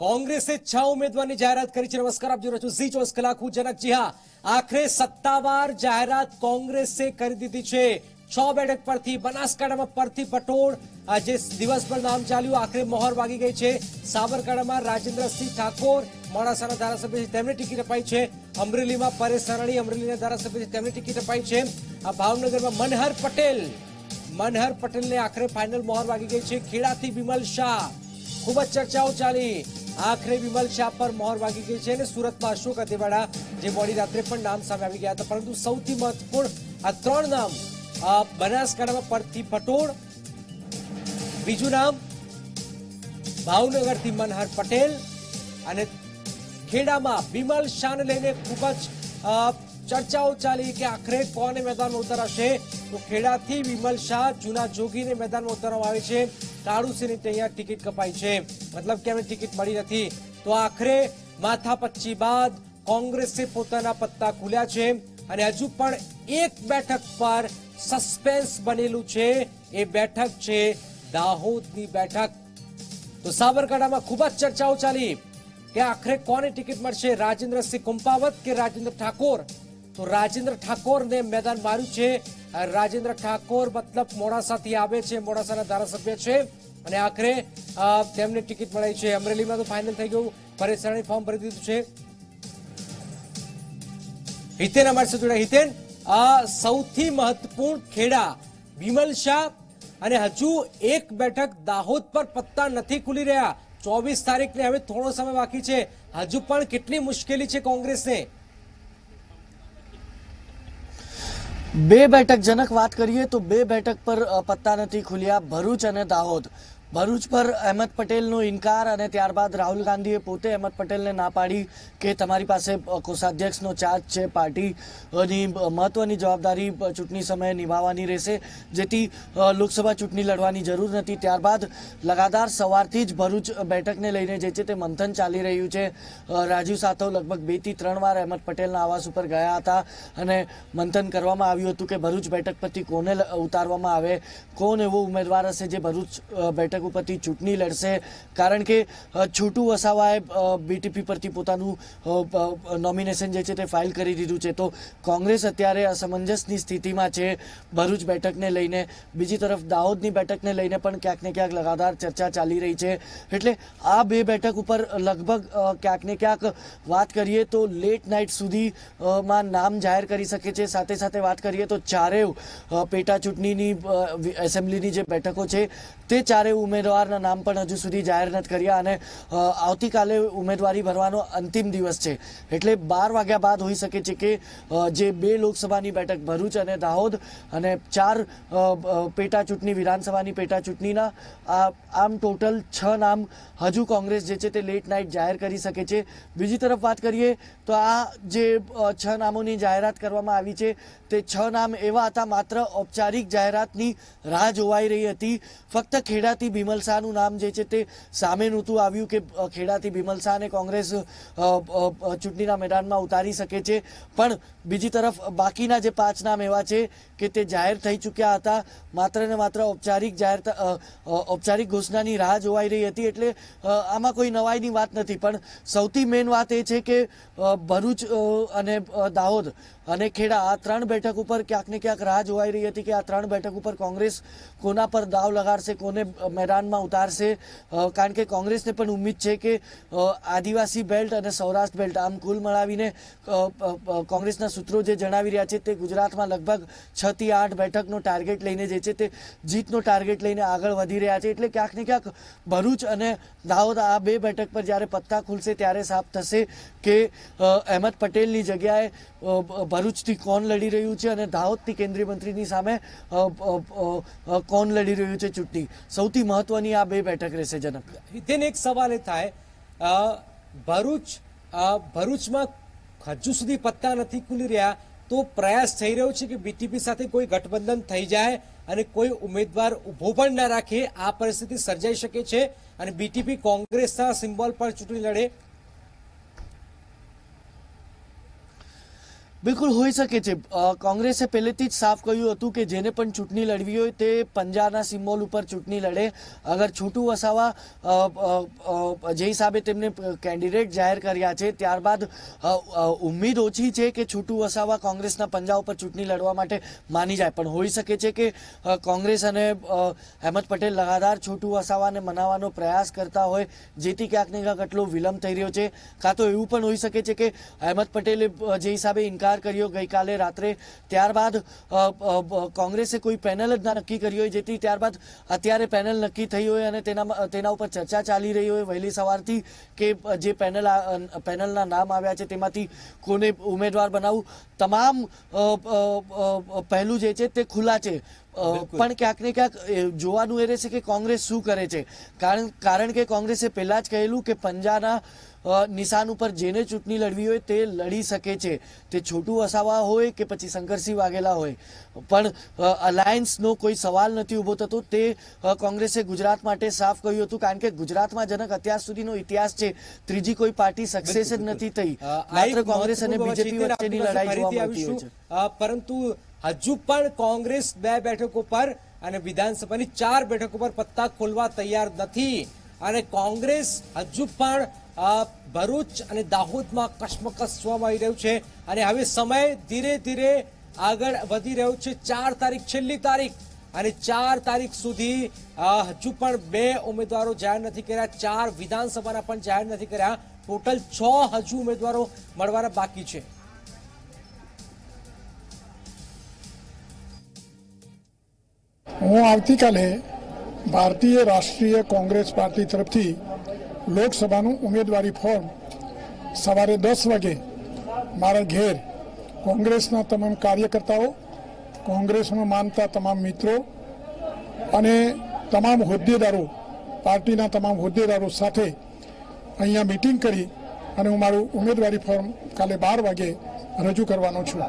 કોંગ્રેસે છ ઉમેદવારની જાહેરાત કરી છે. નમસ્કાર, આપ જોઈ રહ્યા છો ઝી ચોવીસ કલાક હું જનક જી હા. આખરે સત્તાવાર જાહેરાત કોંગ્રેસે કરી દીધી છે. છ બેઠક પરથી, બનાસકાંઠામાં પરથી પટોળ આજે દિવસભર નામ ચાલ્યું, આખરે મોહર વાગી ગઈ છે. સાબરકાંઠામાં રાજેન્દ્રસિંહ ઠાકોર મોડાસાના ધારાસભ્ય છે તેમને ટિકિટ અપાઈ છે. અમરેલીમાં પરેશ સરાણી અમરેલીના ધારાસભ્ય છે તેમને ટિકિટ અપાઈ છે. આ ભાવનગરમાં મનહર પટેલ, મનહર પટેલને આખરે ફાઇનલ મોહર વાગી ગઈ છે. ખેડાથી બિમલ શાહ. ખૂબ જ ચર્ચાઓ ચાલી. આખરે વિમલ શાહ પર મોહર વાગી ગઈ છે અને સુરતમાં અશોક અતેવાડા જે મોડી રાત્રે પણ નામ સામે આવી ગયા હતા. પરંતુ સૌથી મહત્વપૂર્ણ આ ત્રણ નામ બનાસકાંઠામાં પરથી પટોળ, બીજું નામ ભાવનગરથી મનહર પટેલ અને ખેડામાં વિમલ શાહને લઈને ખૂબ જ ચર્ચાઓ ચાલી કે આખરે કોને મેદાનમાં ઉતરાશે? તો ખેડાથી વિમલ શાહ, જૂના જોગીને મેદાનમાં ઉતારવામાં આવે છે. કાળુસિંહની ત્યાં ટિકિટ કપાઈ છે. મતલબ કે એમને ટિકિટ મળી નથી. તો આખરે માથાપચ્ચી બાદ કોંગ્રેસે પોતાના પત્તા ખુલ્યા છે. અને હજુ પણ એક બેઠક પર સસ્પેન્સ બનેલું છે. એ બેઠક છે દાહોદની બેઠક. તો સાબરકાંઠામાં ખૂબ જ ચર્ચાઓ ચાલી કે આખરે કોને ટિકિટ મળશે? રાજેન્દ્રસિંહ કુંપાવત કે રાજેન્દ્ર ઠાકોર? તો રાજેન્દ્ર ઠાકોરને મેદાન માર્યું છે. રાજેન્દ્ર ઠાકોર મતલબ મોડાસાથી આવે છે, મોડાસાના ધારાસભ્ય છે. અને આખરે તેમને ટિકિટ મળી છે. અમરેલીમાં તો ફાઇનલ થઈ ગયું. પરેશ ફોર્મ ભરી દીધું છે. હિતેન અમારી સાથે જોડાય. હિતેન આ સૌથી મહત્વપૂર્ણ ખેડા, વિમલ શાહ અને હજુ એક બેઠક દાહોદ પર પત્તા નથી ખુલી રહ્યા. ચોવીસ તારીખને હવે થોડો સમય બાકી છે. હજુ પણ કેટલી મુશ્કેલી છે કોંગ્રેસને? બે બેઠક જનક વાત કરીએ તો બે બેઠક પર પત્તા નથી ખુલ્યા. ભરૂચ અને દાહોદ. ભરૂચ પર અહેમદ પટેલનો ઇનકાર અને ત્યારબાદ રાહુલ ગાંધીએ પોતે અહેમદ પટેલને ના પાડી કે તમારી પાસે કોષાધ્યક્ષનો ચાર્જ છે, પાર્ટીની મહત્વની જવાબદારી ચૂંટણી સમયે નિભાવવાની રહેશે, જેથી લોકસભા ચૂંટણી લડવાની જરૂર નથી. ત્યારબાદ લગાતાર સવારથી જ ભરૂચ બેઠકને લઈને જે છે તે મંથન ચાલી રહ્યું છે. રાજીવ સાતવ લગભગ બેથી ત્રણ વાર અહેમદ પટેલના આવાસ ઉપર ગયા હતા અને મંથન કરવામાં આવ્યું હતું કે ભરૂચ બેઠક પરથી કોને ઉતારવામાં આવે, કોણ એવો ઉમેદવાર હશે જે ભરૂચ બેઠક ઉપરથી ચૂંટણી લડશે. કારણ કે છોટુ વસાવાએ બીટીપી પરથી પોતાનું નોમિનેશન જે છે તે ફાઇલ કરી દીધું છે. તો કોંગ્રેસ અત્યારે અસમંજસની સ્થિતિમાં છે. ભરૂચ બેઠકને લઈને, બીજી તરફ દાહોદની બેઠકને લઈને પણ ક્યાંક ને ક્યાંક લગાતાર ચર્ચા ચાલી રહી છે. એટલે આ બે બેઠક ઉપર લગભગ ક્યાંક ને ક્યાંક વાત કરીએ તો લેટ નાઇટ સુધી માં નામ જાહેર કરી શકે છે. સાથે સાથે વાત કરીએ તો ચારે પેટા ચૂંટણીની એસેમ્બલીની જે બેઠકો છે, તે ચારેય ઉમેદવારના નામ પણ હજુ સુધી જાહેર નથી કર્યા અને આવતીકાલે ઉમેદવારી ભરવાનો અંતિમ દિવસ છે. એટલે બાર વાગ્યા બાદ હોઈ શકે છે કે જે બે લોકસભાની બેઠક ભરૂચ અને દાહોદ અને ચાર પેટા ચૂંટણી વિધાનસભાની પેટા ચૂંટણીના આમ ટોટલ છ નામ હજુ કોંગ્રેસ જે છે તે લેટ નાઇટ જાહેર કરી શકે છે. બીજી તરફ વાત કરીએ તો આ જે છ નામોની જાહેરાત કરવામાં આવી છે તે છ નામ એવા હતા માત્ર ઔપચારિક જાહેરાતની રાહ જોવાઈ રહી હતી. ફક્ત ખેડાથી બિમલ શાહનું નામ જે છે તે સામે નહોતું આવ્યું કે ખેડાથી બિમલ શાહને કોંગ્રેસ ચૂંટણીના મેદાનમાં ઉતારી શકે છે. પણ બીજી તરફ, બાકીના જે પાંચ નામ એવા છે કે તે જાહેર થઈ ચૂક્યા હતા, માત્ર ને માત્ર ઔપચારિક જાહેર ઔપચારિક ઘોષણાની રાહ જોવાઈ રહી હતી એટલે આમાં કોઈ નવાઈની વાત નથી. પણ સૌથી મેઇન વાત એ છે કે ભરૂચ અને દાહોદ અને ખેડા આ ત્રણ બેઠક ઉપર ક્યાંક ને ક્યાંક રાહ જોવાઈ રહી હતી કે આ ત્રણ બેઠક ઉપર કોંગ્રેસ કોના પર દાવ લગાડશે, કોને મેદાનમાં ઉતારશે. કારણ કે કોંગ્રેસને પણ ઉમ્મીદ છે કે આદિવાસી બેલ્ટ અને સૌરાષ્ટ્ર બેલ્ટ આમ કુલ મળાવીને કોંગ્રેસના સૂત્રો જે જણાવી રહ્યા છે તે ગુજરાતમાં લગભગ છ થી આઠ બેઠકનો ટાર્ગેટ લઈને જે છે તે જીતનો ટાર્ગેટ લઈને આગળ વધી રહ્યા છે. એટલે ક્યાંક ને ક્યાંક ભરૂચ અને દાહોદ આ બે બેઠક પર જ્યારે પત્તા ખુલશે ત્યારે સાફ થશે કે અહેમદ પટેલની જગ્યાએ ભરૂચથી કોણ લડી રહ્યું છે અને દાહોદથી કેન્દ્રીય મંત્રીની સામે કોણ લડી રહ્યું છે ચૂંટણી. સૌથી મહત્વની આ બે બેઠક રહેશે જનક. હિતેન એક સવાલ એ થાય ભરૂચ ભરૂચમાં હજુ સુધી પત્તા નથી ખુલી રહ્યા, તો પ્રયાસ થઈ રહ્યો છે કે બીટીપી સાથે કોઈ ગઠબંધન થઈ જાય અને કોઈ ઉમેદવાર ઊભો પણ ના રાખે, આ પરિસ્થિતિ સર્જાઈ શકે છે અને બીટીપી કોંગ્રેસના સિમ્બોલ પર ચૂંટણી લડે બિલકુલ હોઈ શકે છે. કોંગ્રેસે પહેલેથી જ સાફ કહ્યું હતું કે જેને પણ ચૂંટણી લડવી હોય તે પંજાના સિમ્બોલ ઉપર ચૂંટણી લડે. અગર છોટું વસાવા જે હિસાબે તેમને કેન્ડિડેટ જાહેર કર્યા છે, ત્યારબાદ ઉમ્મીદ ઓછી છે કે છૂટું વસાવા કોંગ્રેસના પંજા ઉપર ચૂંટણી લડવા માટે માની જાય. પણ હોઈ શકે છે કે કોંગ્રેસ અને અહેમદ પટેલ લગાતાર છોટું વસાવાને મનાવવાનો પ્રયાસ કરતા હોય, જેથી ક્યાંક ને ક્યાંક આટલો વિલંબ થઈ રહ્યો છે. કાં તો એવું પણ હોઈ શકે છે કે અહેમદ પટેલે જે હિસાબે ઇનકાર કર્યો ગઈકાલે રાત્રે. ત્યારબાદ કોંગ્રેસે કોઈ પેનલ જ ના નક્કી કરી હોય જેથી ત્યારબાદ અત્યારે પેનલ નક્કી થઈ હોય અને તેના તેના ઉપર ચર્ચા ચાલી રહી હોય વહેલી સવારથી કે જે પેનલ પેનલના નામ આવ્યા છે તેમાંથી કોને ઉમેદવાર બનાવવું તમામ પહેલું જે છે તે ખુલ્લા છે. પણ ક્યાંક ને ક્યાંક જોવાનું એ રહેશે કે કોંગ્રેસ શું કરે છે. કારણ કારણ કે કોંગ્રેસે પહેલાં જ કહેલું કે પંજાના નિશાન ઉપર જેને ચૂંટણી લડવી હોય તે લડી શકે છે. તે છોટું વસાવા હોય કે પછી શંકરસિંહ વાઘેલા હોય. પણ અલાયન્સનો કોઈ સવાલ નથી ઊભો થતો. તે કોંગ્રેસે ગુજરાત માટે સાફ કહ્યું હતું કારણ કે ગુજરાતમાં જનક અત્યાર સુધીનો ઇતિહાસ છે. ત્રીજી કોઈ પાર્ટી સક્સેસ જ નથી થઈ. માત્ર કોંગ્રેસ અને બીજેપી વચ્ચેની લડાઈ જોવા મળતી હોય છે. પરંતુ હજુ પણ કોંગ્રેસ બે બેઠકો પર અને વિધાનસભાની ચાર બેઠકો પર પત્તા ખોલવા તૈયાર નથી. અને કોંગ્રેસ હજુ પણ ભરૂચ અને દાહોદમાં કશ્મકશ જોવા મળી રહ્યું છે અને હવે સમય ધીરે ધીરે આગળ વધી રહ્યો છે. ચાર તારીખ છેલ્લી તારીખ અને ચાર તારીખ સુધી હજુ પણ બે ઉમેદવારો જાહેર નથી કર્યા, ચાર વિધાનસભાના પણ જાહેર નથી કર્યા. ટોટલ છ હજુ ઉમેદવારો મળવાના બાકી છે. હું આવતીકાલે ભારતીય રાષ્ટ્રીય કોંગ્રેસ પાર્ટી તરફથી લોકસભાનું ઉમેદવારી ફોર્મ સવારે દસ વાગે મારા ઘેર કોંગ્રેસના તમામ કાર્યકર્તાઓ કોંગ્રેસમાં માનતા તમામ મિત્રો અને તમામ હોદ્દેદારો, પાર્ટીના તમામ હોદ્દેદારો સાથે અહીંયા મિટિંગ કરી અને હું મારું ઉમેદવારી ફોર્મ કાલે બાર વાગે રજૂ કરવાનો છું.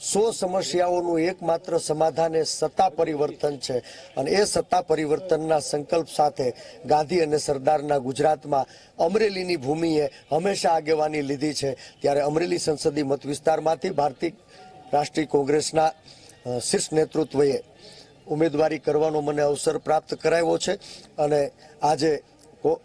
સો સમસ્યાઓનું એકમાત્ર સમાધાન એ સત્તા પરિવર્તન છે. અને એ સત્તા પરિવર્તનના સંકલ્પ સાથે ગાંધી અને સરદારના ગુજરાતમાં અમરેલીની ભૂમિએ હંમેશા આગેવાની લીધી છે. ત્યારે અમરેલી સંસદીય મત વિસ્તારમાંથી ભારતીય રાષ્ટ્રીય કોંગ્રેસના શીર્ષ નેતૃત્વએ ઉમેદવારી કરવાનો મને અવસર પ્રાપ્ત કરાવ્યો છે. અને આજે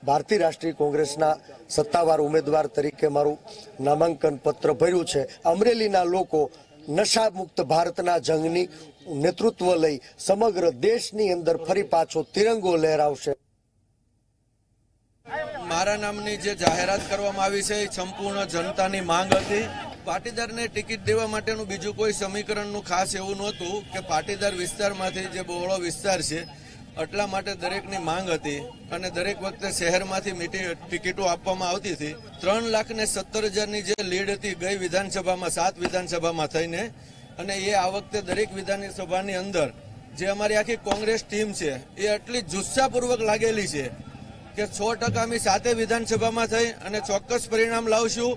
ભારતીય રાષ્ટ્રીય કોંગ્રેસના સત્તાવાર ઉમેદવાર તરીકે મારું નામાંકન પત્ર ભર્યું છે. અમરેલીના લોકો નશા મુક્ત ભારતના જંગની નેતૃત્વ લઈ સમગ્ર દેશની અંદર ફરી પાછો તિરંગો લહેરાવશે. મારા નામની જે જાહેરાત કરવામાં આવી છે, એ સંપૂર્ણ જનતાની માંગ હતી. પાટીદારને ટિકિટ દેવા માટેનું બીજું કોઈ સમીકરણનું ખાસ એવું નહોતું કે પાટીદાર વિસ્તારમાંથી જે બહોળો વિસ્તાર છે એટલા માટે દરેકની માંગ હતી અને દરેક વખતે શહેરમાંથી મીટિંગ ટિકિટો આપવામાં આવતી હતી. ત્રણ લાખ ને સત્તર હજારની જે લીડ હતી, ગઈ વિધાનસભામાં, સાત વિધાનસભામાં થઈને. અને એ આ વખતે દરેક વિધાનસભાની અંદર જે અમારી આખી કોંગ્રેસ ટીમ છે, એ એટલી જુસ્સાપૂર્વક લાગેલી છે કે સો ટકા અમે સાતે વિધાનસભામાં થઈ અને ચોક્કસ પરિણામ લાવશું.